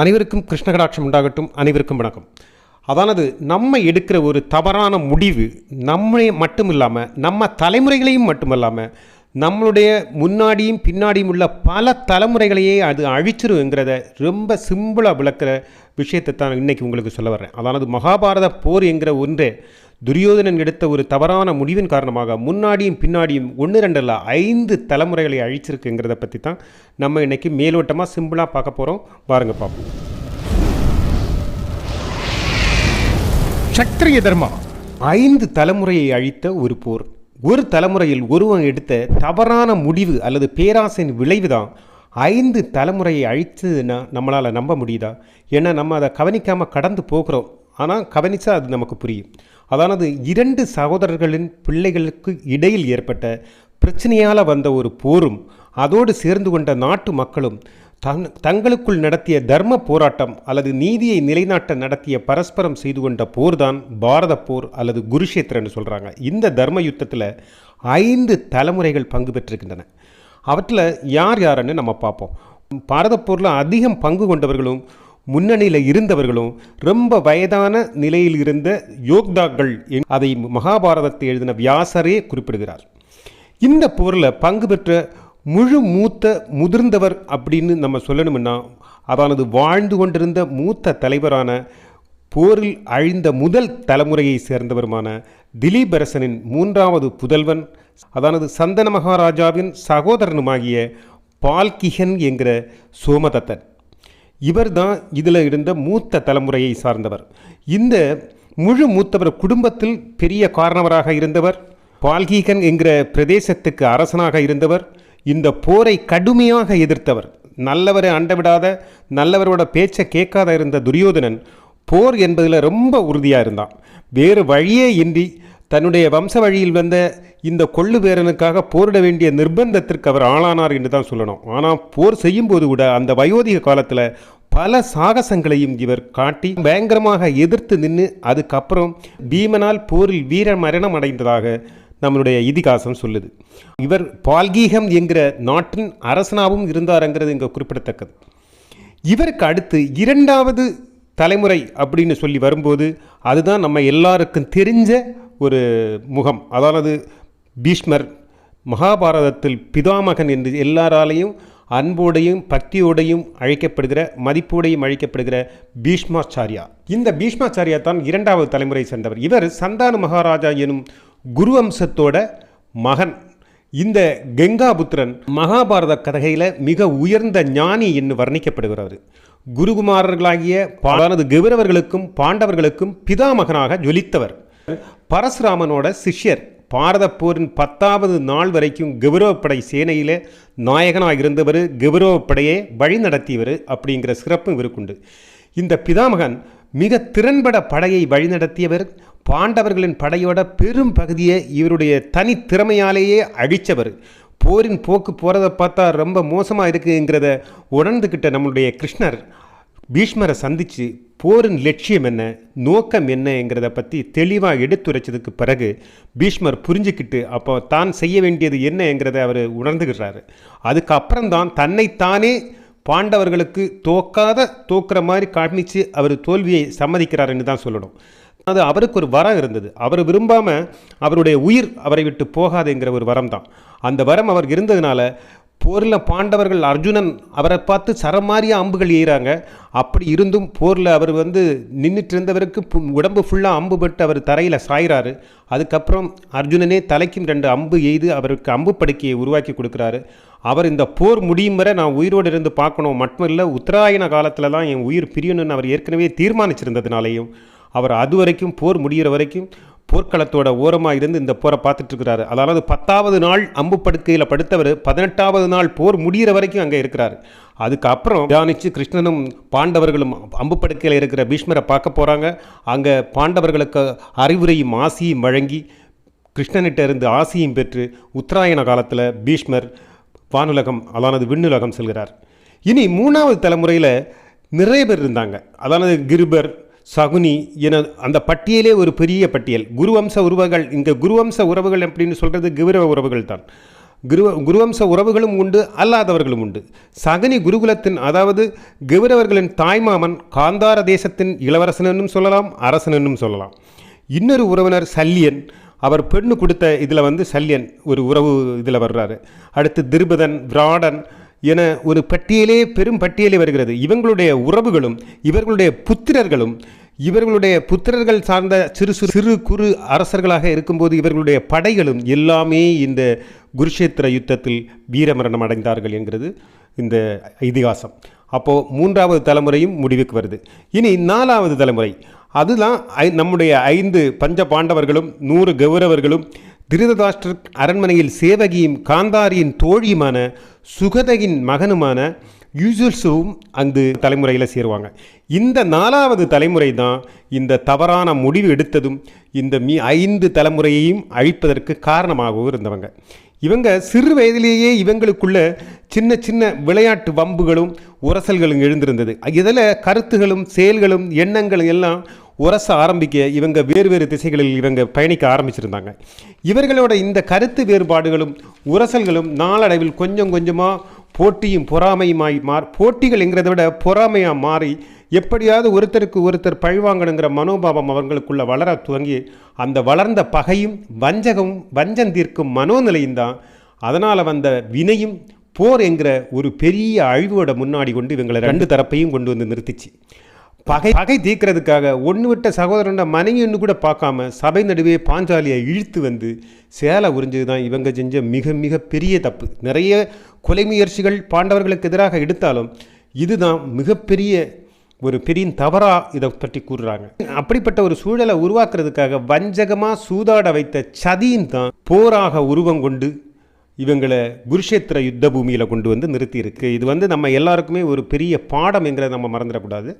அனைவருக்கும் கிருஷ்ணகடாட்சம் உண்டாகட்டும். அனைவருக்கும் வணக்கம். அதானது நம்ம எடுக்கிற ஒரு தவறான முடிவு நம்மளே மட்டும் இல்லாமல் நம்ம தலைமுறைகளையும் மட்டும் இல்லாமல் நம்மளுடைய முன்னாடியும் பின்னாடியும் உள்ள பல தலைமுறைகளையே அது அழிச்சிருங்கிறத ரொம்ப சிம்பிளாக விளக்குற விஷயத்தை தான் இன்றைக்கி உங்களுக்கு சொல்ல வர்றேன். அதானது மகாபாரத போர் என்கிற ஒன்றே துரியோதனன் எடுத்த ஒரு தவறான முடிவின் காரணமாக முன்னாடியும் பின்னாடியும் ஒன்று ரெண்டு இல்லை ஐந்து தலைமுறைகளை அழிச்சிருக்குங்கிறத பற்றி தான் நம்ம இன்றைக்கி மேலோட்டமாக சிம்பிளாக பார்க்க போகிறோம் பாருங்க பார்ப்போம் க்ஷத்ரிய தர்மா. ஐந்து தலைமுறையை அழித்த ஒரு போர். ஒரு தலைமுறையில் ஒருவன் எடுத்த தவறான முடிவு அல்லது பேராசையின் விளைவு தான் ஐந்து தலைமுறையை அழித்ததுன்னா நம்மளால் நம்ப முடியுதா? ஏன்னா நம்ம அதை கவனிக்காமல் கடந்து போகிறோம். ஆனால் கவனித்தா அது நமக்கு புரியும். அதானது இரண்டு சகோதரர்களின் பிள்ளைகளுக்கு இடையில் ஏற்பட்ட பிரச்சனையால் வந்த ஒரு போரும் அதோடு சேர்ந்து கொண்ட நாட்டு மக்களும் தங் தங்களுக்குள் நடத்திய தர்ம போராட்டம் அல்லது நீதியை நிலைநாட்ட நடத்திய பரஸ்பரம் செய்து கொண்ட போர் தான் பாரத போர் அல்லது குருஷேத்திரன்னு சொல்கிறாங்க இந்த தர்ம யுத்தத்தில் ஐந்து தலைமுறைகள் பங்கு பெற்றிருக்கின்றன. அவற்றில் யார் யாருன்னு நம்ம பார்ப்போம். பாரத போரில் அதிகம் பங்கு கொண்டவர்களும் முன்னணியில் இருந்தவர்களும் ரொம்ப வயதான நிலையில் இருந்த யோக்தாக்கள் என்- அதை மகாபாரதத்தை எழுதின வியாசரே குறிப்பிடுகிறார். இந்த போரில் பங்கு பெற்ற முழு மூத்த முதிர்ந்தவர் அப்படின்னு நம்ம சொல்லணும்னா அதானது வாழ்ந்து கொண்டிருந்த மூத்த தலைவரான போரில் அழிந்த முதல் தலைமுறையை சேர்ந்தவருமான திலீபரசனின் மூன்றாவது புதல்வன் அதானது சந்தன மகாராஜாவின் சகோதரனுமாகிய பால்கிஹன் என்கிற சோமதத்தன். இவர் தான் இதில் இருந்த மூத்த தலைமுறையை சார்ந்தவர். இந்த முழு மூத்தவர் குடும்பத்தில் பெரிய காரணவராக இருந்தவர் பால்கீகன் என்கிற பிரதேசத்துக்கு அரசனாக இருந்தவர் இந்த போரை கடுமையாக எதிர்த்தவர். நல்லவரை அண்டவிடாத நல்லவரோட பேச்சை கேட்காத இருந்த துரியோதனன் போர் என்பதில் ரொம்ப உறுதியாக இருந்தான். வேறு வழியே இன்றி தன்னுடைய வம்ச வழியில் வந்த இந்த கொள்ளு பேரனுக்காக போரிட வேண்டிய நிர்பந்தத்திற்கு அவர் ஆளானார் என்று தான் சொல்லணும். ஆனால் போர் செய்யும்போது கூட அந்த வயோதிக காலத்தில் பல சாகசங்களையும் இவர் காட்டி பயங்கரமாக எதிர்த்து நின்று அதுக்கப்புறம் பீமனால் போரில் வீர மரணம் அடைந்ததாக நம்மளுடைய இதிகாசம் சொல்லுது. இவர் பால்கீகம் என்கிற நாட்டின் அரசனாகவும் இருந்தாருங்கிறது இங்கே குறிப்பிடத்தக்கது. இவருக்கு அடுத்து இரண்டாவது தலைமுறை அப்படின்னு சொல்லி வரும்போது அதுதான் நம்ம எல்லாருக்கும் தெரிஞ்ச ஒரு முகம். அதாவது பீஷ்மர் மகாபாரதத்தில் பிதாமகன் என்று எல்லாராலையும் அன்போடையும் பக்தியோடையும் அழைக்கப்படுகிற மதிப்போடையும் அழைக்கப்படுகிற பீஷ்மாச்சாரியா. இந்த பீஷ்மாச்சாரியா தான் இரண்டாவது தலைமுறை சேர்ந்தவர் இவர் சந்தான மகாராஜா எனும் குரு வம்சத்தோட மகன். இந்த கங்காபுத்திரன் மகாபாரத கதையில் மிக உயர்ந்த ஞானி என்று வர்ணிக்கப்படுகிறார் குருகுமாரர்களாகிய பலனது கௌரவர்களுக்கும் பாண்டவர்களுக்கும் பிதாமகனாக ஜொலித்தவர். பரசுராமனோட சிஷ்யர் பாரத போரின் பத்தாவது நாள் வரைக்கும் கௌரவப்படை சேனையிலே நாயகனாக இருந்தவர் கௌரவப்படையை வழி நடத்தியவர் அப்படிங்கிற சிறப்பும் இவருக்குண்டு இந்த பிதாமகன் மிக திறன்பட படையை வழிநடத்தியவர் பாண்டவர்களின் படையோட பெரும் பகுதியை இவருடைய தனி திறமையாலேயே அழித்தவர் போரின் போக்கு போகிறத பார்த்தா ரொம்ப மோசமாக இருக்குங்கிறத உணர்ந்துக்கிட்ட நம்மளுடைய கிருஷ்ணர் பீஷ்மரை சந்தித்து போரின் லட்சியம் என்ன நோக்கம் என்னங்கிறத பற்றி தெளிவாக எடுத்துரைச்சதுக்கு பிறகு பீஷ்மர் புரிஞ்சுக்கிட்டு அப்போ தான் செய்ய வேண்டியது என்னங்கிறத அவர் உணர்ந்துகிறாரு அதுக்கப்புறம் தான் தன்னைத்தானே பாண்டவர்களுக்கு தோக்காத தோக்குற மாதிரி காமிச்சு அவர் தோல்வியை சம்மதிக்கிறாருன்னு தான் சொல்லணும். அது அவருக்கு ஒரு வரம் இருந்தது. அவர் விரும்பாமல் அவருடைய உயிர் அவரை விட்டு போகாதுங்கிற ஒரு வரம் தான். அந்த வரம் அவர் இருந்ததுனால போரில் பாண்டவர்கள் அர்ஜுனன் அவரை பார்த்து சரமாரியா அம்புகள் எய்கிறாங்க அப்படி இருந்தும் போரில் அவர் வந்து நின்றுட்டு இருந்தவருக்கு பு- உடம்பு ஃபுல்லாக அம்பு பட்டு அவர் தரையில் சாயிறாரு. அதுக்கப்புறம் அர்ஜுனனே தலைக்கும் ரெண்டு அம்பு எய்து அவருக்கு அம்பு படுக்கையை உருவாக்கி கொடுக்குறாரு. அவர் இந்த போர் முடியும் வரை நான் உயிரோடு இருந்து பார்க்கணும். மட்டும் இல்லை உத்தராயண காலத்தில் தான் என் உயிர் பிரியணும்னு அவர் ஏற்கனவே தீர்மானிச்சிருந்ததுனாலையும் அவர் அது வரைக்கும் போர் முடிகிற வரைக்கும் போர்க்களத்தோட ஓரமாக இருந்து இந்த போரை பார்த்துட்டு இருக்கிறாரு. அதாவது பத்தாவது நாள் அம்பு படுக்கையில் படுத்தவர் பதினெட்டாவது நாள் போர் முடிகிற வரைக்கும் அங்கே இருக்கிறார். அதுக்கப்புறம் தியானிச்சு கிருஷ்ணனும் பாண்டவர்களும் அம்பு படுக்கையில் இருக்கிற பீஷ்மரை பார்க்க போகிறாங்க அங்கே பாண்டவர்களுக்கு அறிவுரையும் ஆசியும் வழங்கி கிருஷ்ணனிட்ட இருந்து ஆசியும் பெற்று உத்தராயண காலத்தில் பீஷ்மர் வானுலகம் அதானது விண்ணுலகம் செல்கிறார். இனி மூணாவது தலைமுறையில் நிறைய பேர் இருந்தாங்க. அதானது கிருபர் சகுனி என அந்த பட்டியலே ஒரு பெரிய பட்டியல். குருவம்ச உறவுகள் இங்கே குருவம்ச உறவுகள் அப்படின்னு சொல்கிறது கௌரவ உறவுகள் தான். குரு குருவம்ச உறவுகளும் உண்டு அல்லாதவர்களும் உண்டு. சகுனி குருகுலத்தின் அதாவது கௌரவர்களின் தாய்மாமன் காந்தார தேசத்தின் இளவரசன் என்னும் சொல்லலாம் அரசன் என்னும் சொல்லலாம். இன்னொரு உறவினர் சல்லியன் அவர் பெண்ணு கொடுத்த இதில் வந்து சல்யன் ஒரு உறவு இதில் வர்றாரு. அடுத்து திருபதன் விராடன் என ஒரு பட்டியலே பெரும் பட்டியலே வருகிறது. இவங்களுடைய உறவுகளும் இவர்களுடைய புத்திரர்களும் இவர்களுடைய புத்திரர்கள் சார்ந்த சிறு சிறு சிறு குறு அரசர்களாக இருக்கும்போது இவர்களுடைய படைகளும் எல்லாமே இந்த குருஷேத்திர யுத்தத்தில் வீரமரணம் அடைந்தார்கள் என்கிறது இந்த இதிகாசம். அப்போது மூன்றாவது தலைமுறையும் முடிவுக்கு வருது. இனி நாலாவது தலைமுறை. அதுதான் ஐ- நம்முடைய ஐந்து பஞ்ச பாண்டவர்களும் நூறு கௌரவர்களும் திருததாஷ்டர் அரண்மனையில் சேவகியும் காந்தாரியின் தோழியுமான சுகதகின் மகனுமான யூசுல்சுவும் அந்த தலைமுறையில் சேருவாங்க. இந்த நாலாவது தலைமுறை தான் இந்த தவறான முடிவு எடுத்ததும் இந்த மீ ஐந்து தலைமுறையையும் அழிப்பதற்கு காரணமாகவும் இருந்தவங்க. இவங்க சிறு வயதிலேயே இவங்களுக்குள்ள சின்ன சின்ன விளையாட்டு வம்புகளும் உரசல்களும் எழுந்திருந்தது. இதில் கருத்துகளும் செயல்களும் எண்ணங்களும் எல்லாம் உரச ஆரம்பிக்க இவங்க வேறு வேறு திசைகளில் இவங்க பயணிக்க ஆரம்பிச்சிருந்தாங்க. இவர்களோட இந்த கருத்து வேறுபாடுகளும் உரசல்களும் நாளடைவில் கொஞ்சம் கொஞ்சமாக போட்டியும் பொறாமையுமாய் மாற் போட்டிகள்ங்கிறத விட பொறாமையாக மாறி எப்படியாவது ஒருத்தருக்கு ஒருத்தர் பழிவாங்கணுங்கிற மனோபாவம் அவங்களுக்குள்ள வளர துவங்கி அந்த வளர்ந்த பகையும் வஞ்சகமும் வஞ்சம் தீர்க்கும் மனோநிலையும் தான் அதனால் வந்த வினையும் போர் என்கிற ஒரு பெரிய அழிவோட முன்னாடி கொண்டு இவங்களை ரெண்டு தரப்பையும் கொண்டு வந்து நிறுத்திச்சு. பகை பகை தீக்கிறதுக்காக ஒன்று விட்ட சகோதரன் மனைவி ஒன்று கூட பார்க்காம சபை நடுவே பாஞ்சாலியை இழுத்து வந்து சேலை உறிஞ்சது தான் இவங்க செஞ்ச மிக மிக பெரிய தப்பு. நிறைய கொலை முயற்சிகள் பாண்டவர்களுக்கு எதிராக எடுத்தாலும் இதுதான் மிகப்பெரிய ஒரு பெரிய தவறா இதை பற்றி கூறுறாங்க. அப்படிப்பட்ட ஒரு சூழலை உருவாக்குறதுக்காக வஞ்சகமாக சூதாட வைத்த சதியும் தான் போராக உருவம் கொண்டு இவங்களை குருஷேத்திர யுத்த பூமியில் கொண்டு வந்து நிறுத்தியிருக்கு. இது வந்து நம்ம எல்லாருக்குமே ஒரு பெரிய பாடம் என்கிறத நம்ம மறந்துடக்கூடாது.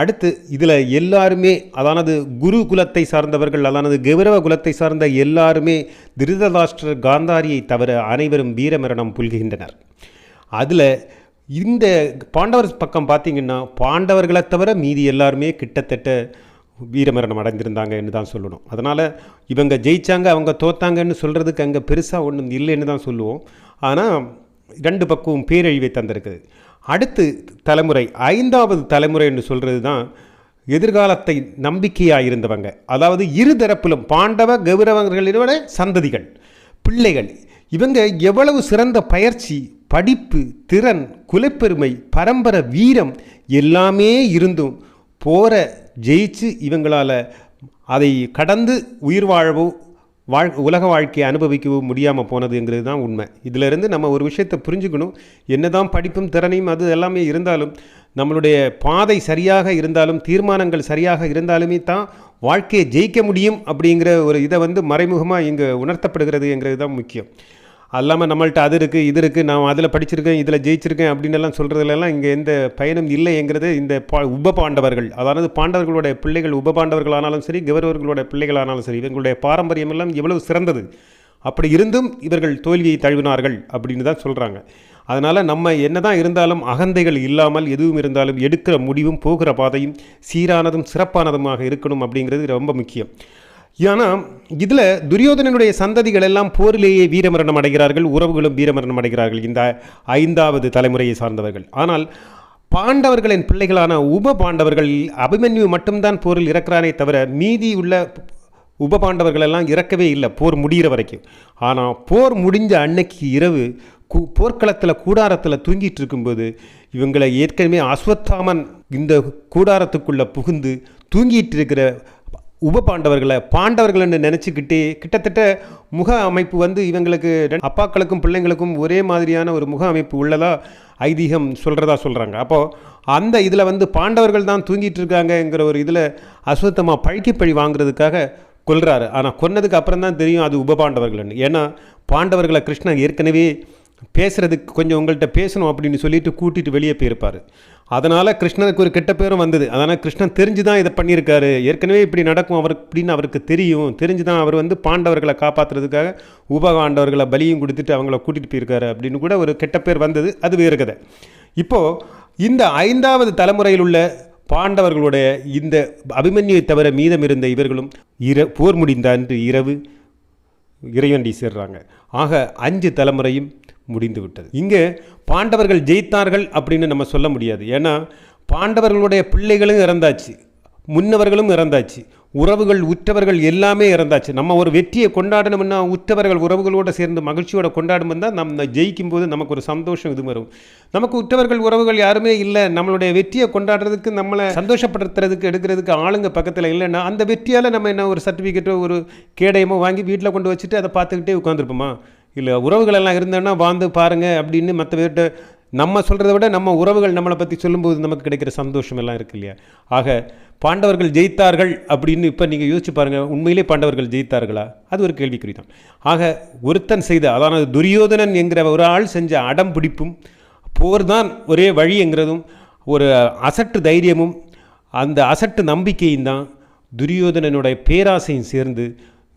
அடுத்து இதில் எல்லாருமே அதானது குரு குலத்தை சார்ந்தவர்கள் அதானது கௌரவ குலத்தை சார்ந்த எல்லாருமே திருதராஷ்டிரர் காந்தாரியை தவிர அனைவரும் வீரமரணம் புல்கின்றனர். அதில் இந்த பாண்டவர் பக்கம் பார்த்தீங்கன்னா பாண்டவர்களை தவிர மீதி எல்லாருமே கிட்டத்தட்ட வீரமரணம் அடைந்திருந்தாங்கன்னு தான் சொல்லணும். அதனால் இவங்க ஜெயிச்சாங்க அவங்க தோத்தாங்கன்னு சொல்கிறதுக்கு அங்கே பெருசாக ஒன்றும் இல்லைன்னு தான் சொல்லுவோம். ஆனால் ரெண்டு பக்கமும் பேரழிவை தந்திருக்குது. அடுத்து தலைமுறை ஐந்தாவது தலைமுறை என்று சொல்கிறது தான் எதிர்காலத்தை நம்பிக்கையாக இருந்தவங்க. அதாவது இரு தரப்பிலும் பாண்டவ கௌரவர்களினோட சந்ததிகள் பிள்ளைகள். இவங்க எவ்வளவு சிறந்த பயிற்சி படிப்பு திறன் குலப்பெருமை பரம்பரை வீரம் எல்லாமே இருந்தும் போற ஜெயிச்சு இவங்களால் அதை கடந்து உயிர் வாழவோ வாழ் உலக வாழ்க்கையை அனுபவிக்கவும் முடியாமல் போனதுங்கிறது தான் உண்மை. இதிலிருந்து நம்ம ஒரு விஷயத்தை புரிஞ்சுக்கணும். என்னதான் படிப்பும் திறனையும் அது எல்லாமே இருந்தாலும் நம்மளுடைய பாதை சரியாக இருந்தாலும் தீர்மானங்கள் சரியாக இருந்தாலுமே தான் வாழ்க்கையை ஜெயிக்க முடியும் அப்படிங்கிற ஒரு இதை வந்து மறைமுகமாக இங்கே உணர்த்தப்படுகிறது என்கிறது தான் முக்கியம். அல்லாமல் நம்மள்ட்ட அது இருக்குது இது இருக்குது நான் அதில் படிச்சிருக்கேன் இதில் ஜெயிச்சிருக்கேன் அப்படின்னு எல்லாம் சொல்கிறதுலலாம் இங்கே எந்த பயனும் இல்லைங்கிறது இந்த பா உப பாண்டவர்கள் அதாவது பாண்டவர்களுடைய பிள்ளைகள் உப பாண்டவர்களானாலும் சரி கௌரவர்களுடைய பிள்ளைகளானாலும் சரி இவங்களுடைய பாரம்பரியம் எல்லாம் எவ்வளவு சிறந்தது. அப்படி இருந்தும் இவர்கள் தோல்வியை தழுவினார்கள் அப்படின்னு தான் சொல்கிறாங்க அதனால் நம்ம என்ன தான் இருந்தாலும் அகந்தைகள் இல்லாமல் எதுவும் இருந்தாலும் எடுக்கிற முடிவும் போகிற பாதையும் சீரானதும் சிறப்பானதுமாக இருக்கணும் அப்படிங்கிறது ரொம்ப முக்கியம். ஏன்னா இதில் துரியோதனனுடைய சந்ததிகள் எல்லாம் போரிலேயே வீரமரணம் அடைகிறார்கள் உறவுகளும் வீரமரணம் அடைகிறார்கள் இந்த ஐந்தாவது தலைமுறையை சார்ந்தவர்கள். ஆனால் பாண்டவர்களின் பிள்ளைகளான உப பாண்டவர்கள் அபிமன்யு மட்டும்தான் போரில் இறக்கிறானே தவிர மீதி உள்ள உப பாண்டவர்கள் எல்லாம் இறக்கவே இல்லை போர் முடிகிற வரைக்கும். ஆனால் போர் முடிஞ்ச அன்னைக்கு இரவு கு போர்க்களத்தில் கூடாரத்தில் தூங்கிட்டு இருக்கும்போது இவங்களை ஏற்கனவே அஸ்வத்தாமன் இந்த கூடாரத்துக்குள்ளே புகுந்து தூங்கிட்டு இருக்கிற உப பாண்டவர்களை பாண்டவர்கள்னு நினச்சிக்கிட்டு கிட்டத்தட்ட முக அமைப்பு வந்து இவங்களுக்கு அப்பாக்களுக்கும் பிள்ளைங்களுக்கும் ஒரே மாதிரியான ஒரு முக அமைப்பு உள்ளதாக ஐதீகம் சொல்கிறதா சொல்கிறாங்க அப்போது அந்த இதில் வந்து பாண்டவர்கள் தான் தூங்கிட்டு இருக்காங்கங்கிற ஒரு இதில் அசுத்தமாக பழிக்கு பழி வாங்குறதுக்காக கொல்றாரு. ஆனால் கொன்னதுக்கு அப்புறம் தான் தெரியும் அது உப பாண்டவர்கள்னு ஏன்னா பாண்டவர்களை கிருஷ்ணன் ஏற்கனவே பேசுகிறதுக்கு கொஞ்சம் உங்கள்கிட்ட பேசணும் அப்படின்னு சொல்லிட்டு கூட்டிகிட்டு வெளியே போயிருப்பார். அதனால் கிருஷ்ணனுக்கு ஒரு கெட்ட பேரும் வந்தது. அதனால் கிருஷ்ணன் தெரிஞ்சு தான் இதை பண்ணியிருக்காரு. ஏற்கனவே இப்படி நடக்கும் அவர் அப்படின்னு அவருக்கு தெரியும். தெரிஞ்சு தான் அவர் வந்து பாண்டவர்களை காப்பாற்றுறதுக்காக உபகாண்டவர்களை பலியும் கொடுத்துட்டு அவங்கள கூட்டிகிட்டு போயிருக்காரு அப்படின்னு கூட ஒரு கெட்ட பேர் வந்தது. அது வேறு கதை. இப்போது இந்த ஐந்தாவது தலைமுறையில் உள்ள பாண்டவர்களுடைய இந்த அபிமன்யை தவிர மீதம் இருந்த இவர்களும் இர போர் முடிந்த அன்று இரவு இறைவண்டி சேர்றாங்க. ஆக அஞ்சு தலைமுறையும் முடிந்து விட்டது இங்கே பாண்டவர்கள் ஜெயித்தார்கள் அப்படின்னு நம்ம சொல்ல முடியாது. ஏன்னா பாண்டவர்களுடைய பிள்ளைகளும் இறந்தாச்சு முன்னவர்களும் இறந்தாச்சு உறவுகள் உற்றவர்கள் எல்லாமே இறந்தாச்சு. நம்ம ஒரு வெற்றியை கொண்டாடணும்னா உற்றவர்கள் உறவுகளோடு சேர்ந்து மகிழ்ச்சியோட கொண்டாடும் தான் நம்ம ஜெயிக்கும் போது நமக்கு ஒரு சந்தோஷம் இது வரும். நமக்கு உற்றவர்கள் உறவுகள் யாருமே இல்லை. நம்மளுடைய வெற்றியை கொண்டாடுறதுக்கு நம்மளை சந்தோஷப்படுத்துறதுக்கு எடுக்கிறதுக்கு ஆளுங்க பக்கத்தில் இல்லைன்னா அந்த வெற்றியால் நம்ம என்ன ஒரு சர்டிஃபிகேட்டோ ஒரு கேடயமோ வாங்கி வீட்டில் கொண்டு வச்சுட்டு அதை பார்த்துக்கிட்டே உட்காந்துருப்போமா இல்லை உறவுகள் எல்லாம் இருந்தோன்னா வாழ்ந்து பாருங்கள் அப்படின்னு மற்ற பேர்கிட்ட நம்ம சொல்கிறத விட நம்ம உறவுகள் நம்மளை பற்றி சொல்லும்போது நமக்கு கிடைக்கிற சந்தோஷம் எல்லாம் இருக்கு இல்லையா? ஆக பாண்டவர்கள் ஜெயித்தார்கள் அப்படின்னு இப்போ நீங்கள் யோசிச்சு பாருங்கள் உண்மையிலே பாண்டவர்கள் ஜெயித்தார்களா? அது ஒரு கேள்விக்குறி தான் ஆக ஒருத்தன் செய்த அதாவது துரியோதனன் என்கிற ஒரு ஆள் செஞ்ச அடம் பிடிப்பும் போர் தான் ஒரே வழிங்கிறதும் ஒரு அசட்டு தைரியமும் அந்த அசட்டு நம்பிக்கையும் தான் துரியோதனனுடைய பேராசையும் சேர்ந்து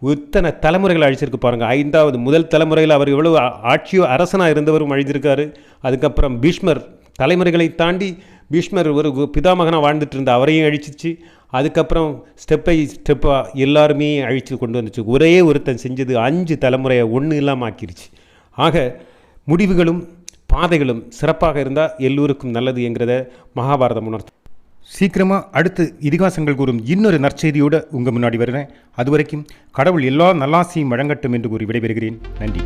இத்தனை தலைமுறைகள் அழிச்சிருக்கு பாருங்கள் ஐந்தாவது முதல் தலைமுறையில் அவர் எவ்வளோ ஆட்சியோ அரசனாக இருந்தவரும் அழிந்திருக்காரு அதுக்கப்புறம் பீஷ்மர் தலைமுறைகளை தாண்டி பீஷ்மர் ஒரு கு- பிதாமகனாக வாழ்ந்துட்டு இருந்த அவரையும் அழிச்சிச்சு. அதுக்கப்புறம் ஸ்டெப் பை ஸ்டெப்பாக எல்லாருமே அழித்து கொண்டு வந்துச்சு. ஒரே ஒருத்தன் செஞ்சது அஞ்சு தலைமுறையை ஒன்று இல்லாமல் ஆக்கிருச்சு. ஆக முடிவுகளும் பாதைகளும் சிறப்பாக இருந்தால் எல்லோருக்கும் நல்லது என்கிறத மகாபாரதம் உணர்த்து சீக்கிரமாக அடுத்து இதிகாசங்கள் கூறும் இன்னொரு நற்செய்தியோடு உங்கள் முன்னாடி வருகிறேன். அதுவரைக்கும் கடவுள் எல்லா நல்லாசியும் வழங்கட்டும் என்று கூறி விடைபெறுகிறேன். நன்றி.